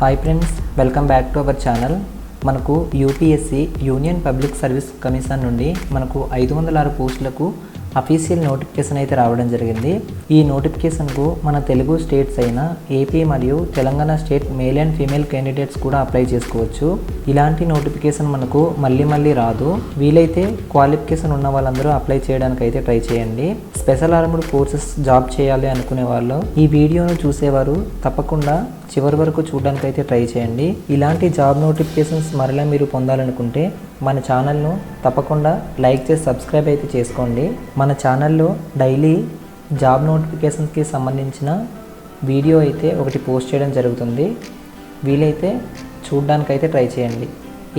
Hi friends welcome back to our channel మనకు UPSC Union Public Service Commission నుండి మనకు ఐదు వందల ఆరు పోస్టులకు అఫీషియల్ నోటిఫికేషన్ అయితే రావడం జరిగింది. ఈ నోటిఫికేషన్కు మన తెలుగు స్టేట్స్ అయిన ఏపీ మరియు Telangana state male and female candidates కూడా అప్లై చేసుకోవచ్చు. ఇలాంటి నోటిఫికేషన్ మనకు మళ్ళీ మళ్ళీ రాదు. వీలైతే క్వాలిఫికేషన్ ఉన్న వాళ్ళందరూ అప్లై చేయడానికి అయితే ట్రై చేయండి. స్పెషల్ ఆర్మ్డ్ కోర్సెస్ జాబ్ చేయాలి అనుకునే వాళ్ళు ఈ వీడియోను చూసేవారు తప్పకుండా చివరి వరకు చూడడానికి అయితే ట్రై చేయండి. ఇలాంటి జాబ్ నోటిఫికేషన్స్ మరలా మీరు పొందాలనుకుంటే మన ఛానల్ను తప్పకుండా లైక్ చేసి సబ్స్క్రైబ్ అయితే చేసుకోండి. మన ఛానల్లో డైలీ జాబ్ నోటిఫికేషన్స్కి సంబంధించిన వీడియో అయితే ఒకటి పోస్ట్ చేయడం జరుగుతుంది. వీలైతే చూడడానికైతే ట్రై చేయండి.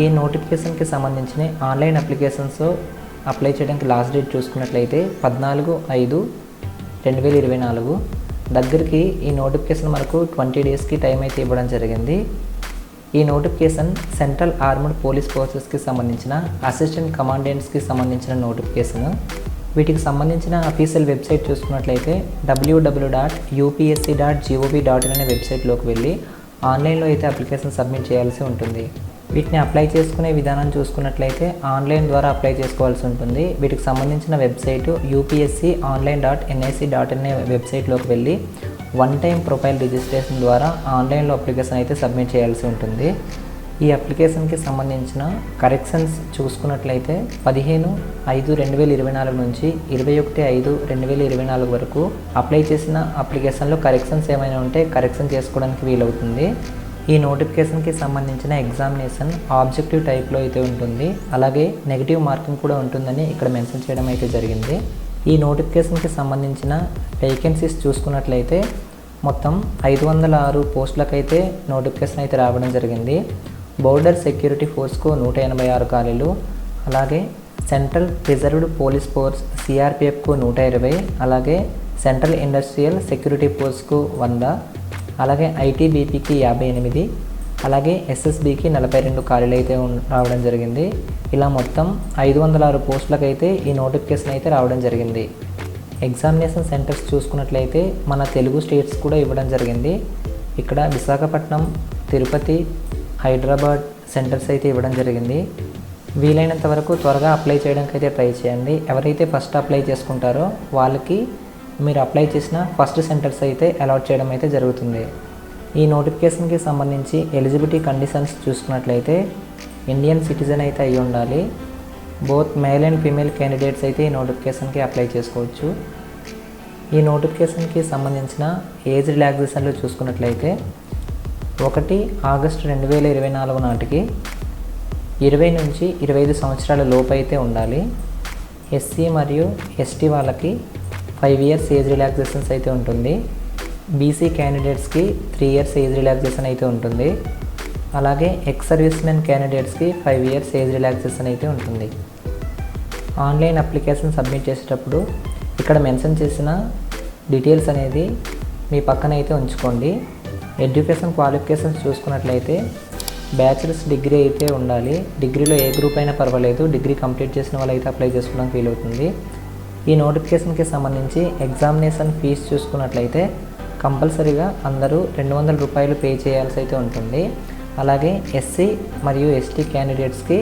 ఈ నోటిఫికేషన్కి సంబంధించిన ఆన్లైన్ అప్లికేషన్స్ అప్లై చేయడానికి లాస్ట్ డేట్ చూసుకున్నట్లయితే పద్నాలుగు ఐదు రెండు వేల ఇరవై నాలుగు. దగ్గరికి ఈ నోటిఫికేషన్ మనకు ట్వంటీ డేస్కి టైం అయితే ఇవ్వడం జరిగింది. ఈ నోటిఫికేషన్ సెంట్రల్ ఆర్మ్డ్ పోలీస్ ఫోర్సెస్కి సంబంధించిన అసిస్టెంట్ కమాండెంట్స్కి సంబంధించిన నోటిఫికేషన్ వీటికి సంబంధించిన అఫీషియల్ వెబ్సైట్ చూసుకున్నట్లయితే W W dot UPSC dot G O V dot in అనే వెబ్సైట్లోకి వెళ్ళి ఆన్లైన్లో అయితే అప్లికేషన్ సబ్మిట్ చేయాల్సి ఉంటుంది. వీటిని అప్లై చేసుకునే విధానం చూసుకున్నట్లయితే ఆన్లైన్ ద్వారా అప్లై చేసుకోవాల్సి ఉంటుంది. వీటికి సంబంధించిన website UPSC online dot NIC dot అనే వెబ్సైట్లోకి వెళ్ళి వన్ టైం ప్రొఫైల్ రిజిస్ట్రేషన్ ద్వారా ఆన్లైన్లో అప్లికేషన్ అయితే సబ్మిట్ చేయాల్సి ఉంటుంది. ఈ అప్లికేషన్కి సంబంధించిన కరెక్షన్స్ చూసుకున్నట్లయితే పదిహేను ఐదు రెండు వేల ఇరవై నాలుగు నుంచి ఇరవై ఒకటి ఐదు రెండు వేల ఇరవై నాలుగు వరకు అప్లై చేసిన అప్లికేషన్లో కరెక్షన్స్ ఏమైనా ఉంటే కరెక్షన్ చేసుకోవడానికి వీలవుతుంది. ఈ నోటిఫికేషన్కి సంబంధించిన ఎగ్జామినేషన్ ఆబ్జెక్టివ్ టైప్లో అయితే ఉంటుంది. అలాగే నెగిటివ్ మార్కింగ్ కూడా ఉంటుందని ఇక్కడ మెన్షన్ చేయడం అయితే జరిగింది. ఈ నోటిఫికేషన్కి సంబంధించిన వేకెన్సీస్ చూసుకున్నట్లయితే మొత్తం ఐదు వందల ఆరు పోస్టులకైతే నోటిఫికేషన్ అయితే రావడం జరిగింది. బోర్డర్ సెక్యూరిటీ ఫోర్స్కు నూట ఎనభై ఆరు ఖాళీలు అలాగే సెంట్రల్ రిజర్వ్డ్ పోలీస్ ఫోర్స్ సిఆర్పిఎఫ్కు నూట ఇరవై. అలాగే సెంట్రల్ ఇండస్ట్రియల్ సెక్యూరిటీ ఫోర్స్కు వంద. అలాగే ఐటీబీపీకి యాభై ఎనిమిది అలాగే ఎస్ఎస్బికి నలభై రెండు ఖాళీలు అయితే రావడం జరిగింది. ఇలా మొత్తం ఐదు వందల ఆరు పోస్టులకైతే అయితే ఈ నోటిఫికేషన్ అయితే రావడం జరిగింది. ఎగ్జామినేషన్ సెంటర్స్ చూసుకున్నట్లయితే మన తెలుగు స్టేట్స్ కూడా ఇవ్వడం జరిగింది. ఇక్కడ విశాఖపట్నం తిరుపతి హైదరాబాద్ సెంటర్స్ అయితే ఇవ్వడం జరిగింది. వీలైనంత వరకు త్వరగా అప్లై చేయడానికి అయితే ట్రై చేయండి. ఎవరైతే ఫస్ట్ అప్లై చేసుకుంటారో వాళ్ళకి మీరు అప్లై చేసిన ఫస్ట్ సెంటర్స్ అయితే అలాట్ చేయడం అయితే జరుగుతుంది. ఈ నోటిఫికేషన్కి సంబంధించి ఎలిజిబిలిటీ కండిషన్స్ చూసుకున్నట్లయితే ఇండియన్ సిటిజన్ అయితే అయి ఉండాలి. Both male and female candidates అయితే ఈ నోటిఫికేషన్కి అప్లై చేసుకోవచ్చు. ఈ నోటిఫికేషన్కి సంబంధించిన ఏజ్ రిలాక్సేషన్లు చూసుకున్నట్లయితే ఒకటి ఆగస్టు రెండు వేల ఇరవై నాలుగు నాటికి ఇరవై నుంచి ఇరవై ఐదు సంవత్సరాల లోపు అయితే ఉండాలి. ఎస్సీ మరియు ఎస్టీ వాళ్ళకి ఫైవ్ ఇయర్స్ ఏజ్ రిలాక్సేషన్స్ అయితే ఉంటుంది. బీసీ క్యాండిడేట్స్కి త్రీ ఇయర్స్ ఏజ్ రిలాక్సేషన్ అయితే ఉంటుంది. అలాగే ఎక్స్ సర్వీస్ మెన్ క్యాండిడేట్స్కి ఫైవ్ ఇయర్స్ ఏజ్ రిలాక్సేషన్ అయితే ఉంటుంది. ఆన్లైన్ అప్లికేషన్ సబ్మిట్ చేసేటప్పుడు ఇక్కడ మెన్షన్ చేసిన డీటెయిల్స్ అనేది మీ పక్కన అయితే ఉంచుకోండి. ఎడ్యుకేషన్ క్వాలిఫికేషన్స్ చూసుకున్నట్లయితే బ్యాచిలర్స్ డిగ్రీ అయితే ఉండాలి. డిగ్రీలో ఏ గ్రూప్ అయినా పర్వాలేదు. డిగ్రీ కంప్లీట్ చేసిన వాళ్ళు అయితే అప్లై చేసుకోవడానికి వీలవుతుంది. ఈ నోటిఫికేషన్కి సంబంధించి ఎగ్జామినేషన్ ఫీజు చూసుకున్నట్లయితే కంపల్సరీగా అందరూ రెండు వందల రూపాయలు పే చేయాల్సి అయితే ఉంటుంది. అలాగే ఎస్సీ మరియు ఎస్టీ క్యాండిడేట్స్కి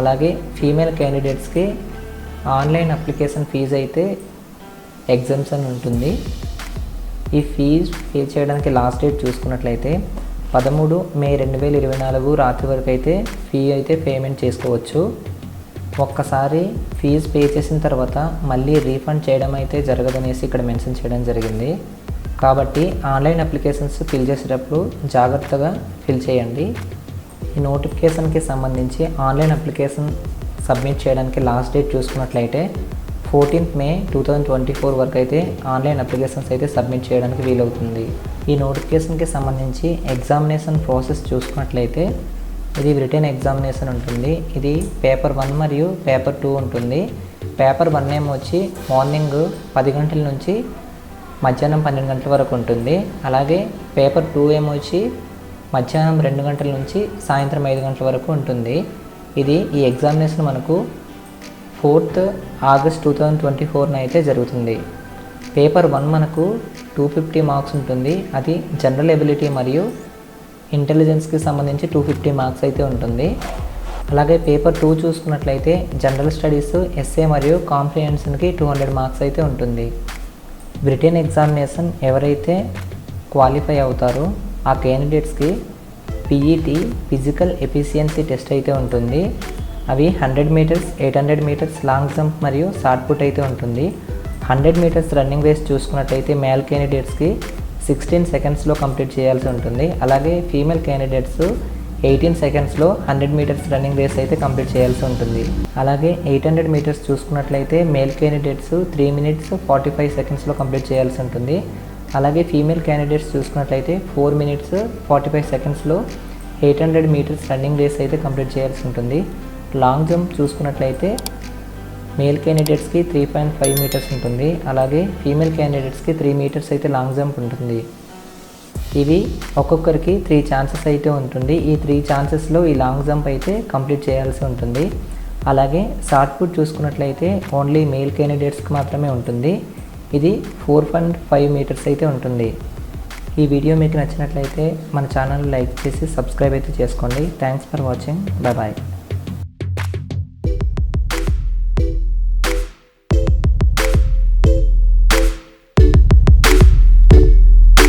అలాగే ఫీమేల్ క్యాండిడేట్స్కి ఆన్లైన్ అప్లికేషన్ ఫీజు అయితే ఎగ్జామ్షన్ ఉంటుంది. ఈ ఫీజు పే చేయడానికి లాస్ట్ డేట్ చూసుకున్నట్లయితే పదమూడు మే రెండు వేల ఇరవై నాలుగు రాత్రి వరకు అయితే ఫీ అయితే పేమెంట్ చేసుకోవచ్చు. ఒక్కసారి ఫీజు పే చేసిన తర్వాత మళ్ళీ రీఫండ్ చేయడం అయితే జరగదనేసి ఇక్కడ మెన్షన్ చేయడం జరిగింది. కాబట్టి ఆన్లైన్ అప్లికేషన్స్ ఫిల్ చేసేటప్పుడు జాగ్రత్తగా ఫిల్ చేయండి. ఈ నోటిఫికేషన్కి సంబంధించి ఆన్లైన్ అప్లికేషన్ సబ్మిట్ చేయడానికి లాస్ట్ డేట్ చూసుకున్నట్లయితే fourteenth May two thousand twenty four వరకు అయితే ఆన్లైన్ అప్లికేషన్స్ అయితే సబ్మిట్ చేయడానికి వీలవుతుంది. ఈ నోటిఫికేషన్కి సంబంధించి ఎగ్జామినేషన్ ప్రాసెస్ చూసుకున్నట్లయితే ఇది రిటర్న్ ఎగ్జామినేషన్ ఉంటుంది. ఇది పేపర్ వన్ మరియు పేపర్ టూ ఉంటుంది. పేపర్ వన్ ఏమో వచ్చి మార్నింగ్ పది గంటల నుంచి మధ్యాహ్నం పన్నెండు గంటల వరకు ఉంటుంది. అలాగే పేపర్ టూ ఏమో వచ్చి మధ్యాహ్నం రెండు గంటల నుంచి సాయంత్రం ఐదు గంటల వరకు ఉంటుంది. ఇది ఈ ఎగ్జామినేషన్ మనకు fourth August two thousand twenty ఫోర్న అయితే జరుగుతుంది. పేపర్ వన్ మనకు టూ ఫిఫ్టీ మార్క్స్ ఉంటుంది. అది జనరల్ ఎబిలిటీ మరియు ఇంటెలిజెన్స్కి సంబంధించి టూ ఫిఫ్టీ మార్క్స్ అయితే ఉంటుంది. అలాగే పేపర్ టూ చూసుకున్నట్లయితే జనరల్ స్టడీస్ ఎస్ఏ మరియు కాంప్రిహెన్షన్కి టూ హండ్రెడ్ మార్క్స్ అయితే ఉంటుంది. బ్రిటన్ ఎగ్జామినేషన్ ఎవరైతే క్వాలిఫై అవుతారో ఆ క్యాండిడేట్స్కి పీఈటీ ఫిజికల్ ఎఫిషియన్సీ టెస్ట్ అయితే ఉంటుంది. అవి hundred metres eight hundred metres long jump మరియు షార్ట్ పుట్ అయితే ఉంటుంది. హండ్రెడ్ మీటర్స్ రన్నింగ్ రేస్ చూసుకున్నట్లయితే మేల్ క్యాండిడేట్స్కి సిక్స్టీన్ సెకండ్స్లో కంప్లీట్ చేయాల్సి ఉంటుంది. అలాగే ఫీమేల్ క్యాండిడేట్స్ ఎయిటీన్ సెకండ్స్లో హండ్రెడ్ మీటర్స్ రన్నింగ్ రేస్ అయితే కంప్లీట్ చేయాల్సి ఉంటుంది. అలాగే ఎయిట్ హండ్రెడ్ మీటర్స్ చూసుకున్నట్లయితే male candidates three minutes forty five సెకండ్స్లో కంప్లీట్ చేయాల్సి ఉంటుంది. అలాగే ఫీమేల్ క్యాండిడేట్స్ చూసుకున్నట్లయితే ఫోర్ మినిట్స్ ఫార్టీ ఫైవ్ సెకండ్స్లో eight hundred metres running race అయితే కంప్లీట్ చేయాల్సి ఉంటుంది. లాంగ్ జంప్ చూసుకున్నట్లయితే మేల్ క్యాండిడేట్స్కి త్రీ పాయింట్ ఫైవ్ మీటర్స్ ఉంటుంది. అలాగే ఫీమేల్ క్యాండిడేట్స్కి త్రీ మీటర్స్ అయితే లాంగ్ జంప్ ఉంటుంది. ఇవి ఒక్కొక్కరికి త్రీ ఛాన్సెస్ అయితే ఉంటుంది. ఈ త్రీ ఛాన్సెస్లో ఈ లాంగ్ జంప్ అయితే కంప్లీట్ చేయాల్సి ఉంటుంది. అలాగే షార్ట్ పుట్ చూసుకున్నట్లయితే ఓన్లీ మేల్ క్యాండిడేట్స్కి మాత్రమే ఉంటుంది. ఇది ఫోర్ పాయింట్ ఫైవ్ మీటర్స్ అయితే ఉంటుంది. ఈ వీడియో మీకు నచ్చినట్లయితే మన ఛానల్ లైక్ చేసి సబ్స్క్రైబ్ అయితే చేసుకోండి. Thanks for watching bye bye